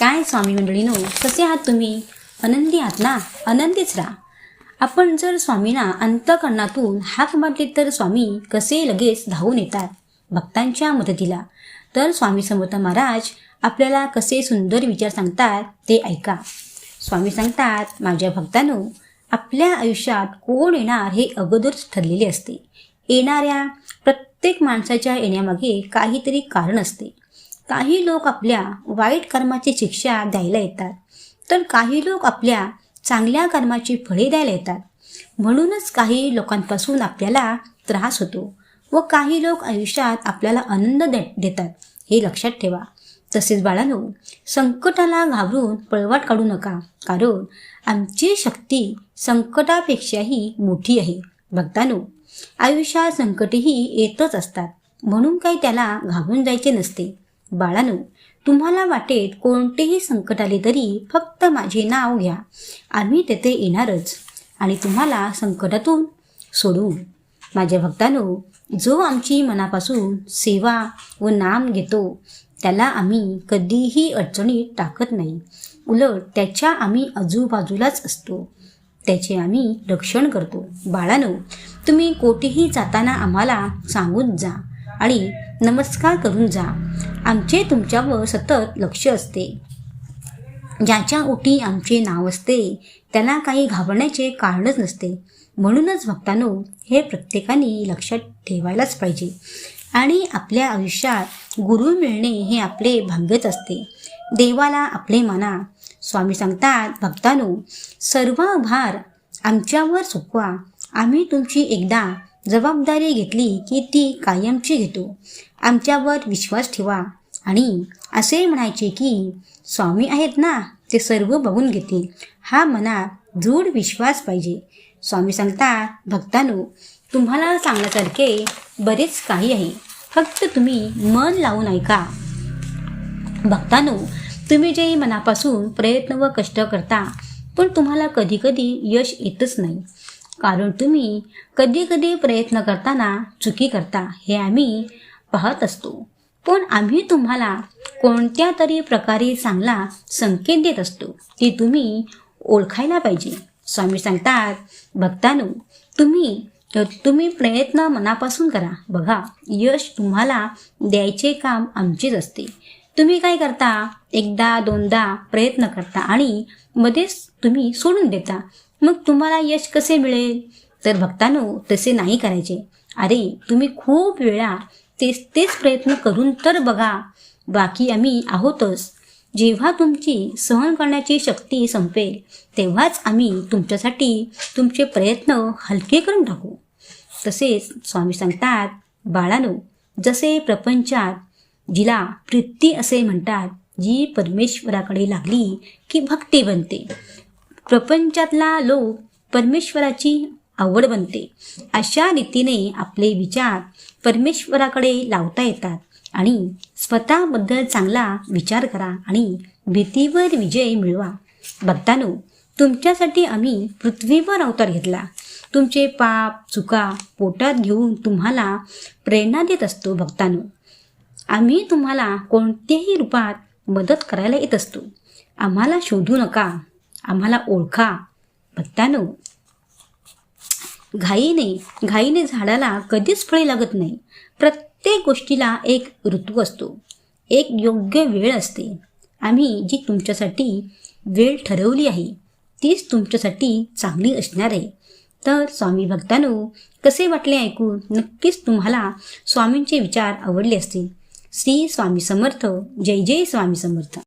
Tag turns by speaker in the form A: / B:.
A: काय स्वामी मंडळीनो कसे आहात तुम्ही? आनंदी आहात ना? आनंदीच राहा. आपण जर स्वामींना अंतकरणातून हाक मारली तर स्वामी कसे लगेच धावून येतात? भक्तांच्या मदतीला. तर स्वामी समर्थ महाराज आपल्याला कसे सुंदर विचार सांगतात ते ऐका. स्वामी सांगतात माझ्या भक्तांनो आपल्या आयुष्यात कोण येणार हे अगोदरच ठरलेले असते. येणाऱ्या प्रत्येक माणसाच्या येण्यामागे काहीतरी कारण असते. काही लोक आपल्या वाईट कर्माची शिक्षा द्यायला येतात. तर काही लोक आपल्या चांगल्या कर्माची फळे द्यायला येतात. म्हणूनच काही लोकांपासून आपल्याला त्रास होतो व काही लोक आयुष्यात आपल्याला आनंद दे देतात. हे लक्षात ठेवा. तसेच बाळांनो संकटाला घाबरून पळवाट काढू नका कारण आमची शक्ती संकटापेक्षाही मोठी आहे. भक्तानो आयुष्यात संकटही येतच असतात. म्हणून काही त्याला घाबरून जायचे नसते. बाळानो तुम्हाला वाटेत कोणतेही संकट आले तरी फक्त माझे नाव घ्या. आम्ही तेथे येणारच आणि तुम्हाला संकटातून सोडू. माझ्या भक्तानो जो आमची मनापासून सेवा व नाम घेतो त्याला आम्ही कधीही अडचणीत टाकत नाही. उलट त्याच्या आम्ही आजूबाजूलाच असतो. त्याचे आम्ही रक्षण करतो. बाळानो तुम्ही कोठेही जाताना आम्हाला सांगून जा. आणि नमस्कार करून जा. आमचे तुमच्यावर सतत लक्ष असते. ज्याच्या ओटी आमचे नाव असते त्याला काही घाबरण्याचे कारणच नसते. म्हणूनच भक्तांनो हे प्रत्येकाने लक्षात ठेवायलाच पाहिजे. आणि आपल्या आयुष्यात गुरु मिळणे हे आपले भाग्यच असते. देवाला आपले माना. स्वामी सांगतात भक्तानो सर्व भार आमच्यावर सोपवा. आम्ही तुमची एकदा जबाबदारी घेतली की ती कायमची घेतो. आमच्यावर विश्वास ठेवा. आणि असे म्हणायचे की स्वामी आहेत ना ते सर्व बघून घेतील. हा मनात दृढ विश्वास पाहिजे. स्वामी सांगतात भक्तांनो तुम्हाला सांगण्यासारखे बरेच काही आहे. फक्त तुम्ही मन लावून ऐका. भक्तांनो तुम्ही जे मनापासून प्रयत्न व कष्ट करता पण तुम्हाला कधीकधी यश येतच नाही. कारण तुम्ही कधी कधी प्रयत्न करताना चुकी करता हे आम्ही पाहत असतो. पण आम्ही तुम्हाला कोणत्या तरी प्रकारे चांगला संकेत देत असतो ते तुम्ही ओळखायला पाहिजे. स्वामी सांगतात भक्तानो तुम्ही तुम्ही प्रयत्न मनापासून करा. बघा यश तुम्हाला द्यायचे काम आमचेच असते. तुम्ही काय करता? एकदा दोनदा प्रयत्न करता आणि मध्येच तुम्ही सोडून देता. मग तुम्हाला यश कसे मिळेल? तर भक्तानो तसे नाही करायचे. अरे तुम्ही खूप वेळा तेच तेच प्रयत्न करून तर बघा. बाकी आम्ही आहोतच. जेव्हा तुमची सहन करण्याची शक्ती संपेल तेव्हाच आम्ही तुमच्यासाठी तुमचे प्रयत्न हलके करून टाकू. तसेच स्वामी सांगतात बाळानो जसे प्रपंचात जिला प्रीती असे म्हणतात जी परमेश्वराकडे लागली की भक्ती बनते. प्रपंचातला लोक परमेश्वराची आवड बनते. अशा रीतीने आपले विचार परमेश्वराकडे लावता येतात. आणि स्वतःबद्दल चांगला विचार करा आणि भीतीवर विजय मिळवा. भक्तानो तुमच्यासाठी आम्ही पृथ्वीवर अवतार घेतला. तुमचे पाप चुका पोटात घेऊन तुम्हाला प्रेरणा देत असतो भक्तानो. आम्ही तुम्हाला कोणत्याही रूपात मदत करायला येत असतो. आम्हाला शोधू नका. आम्हाला ओळखा. भक्तानो घाईने घाईने झाडाला कधीच फळे लागत नाही. प्रत्येक गोष्टीला एक ऋतू असतो. एक योग्य वेळ असते. आम्ही जी तुमच्यासाठी वेळ ठरवली आहे तीच तुमच्यासाठी चांगली असणार आहे. तर स्वामी भक्तांनो कसे वाटले ऐकून नक्कीच तुम्हाला स्वामींचे विचार आवडले असतील. श्री स्वामी समर्थ जय जय स्वामी समर्थ.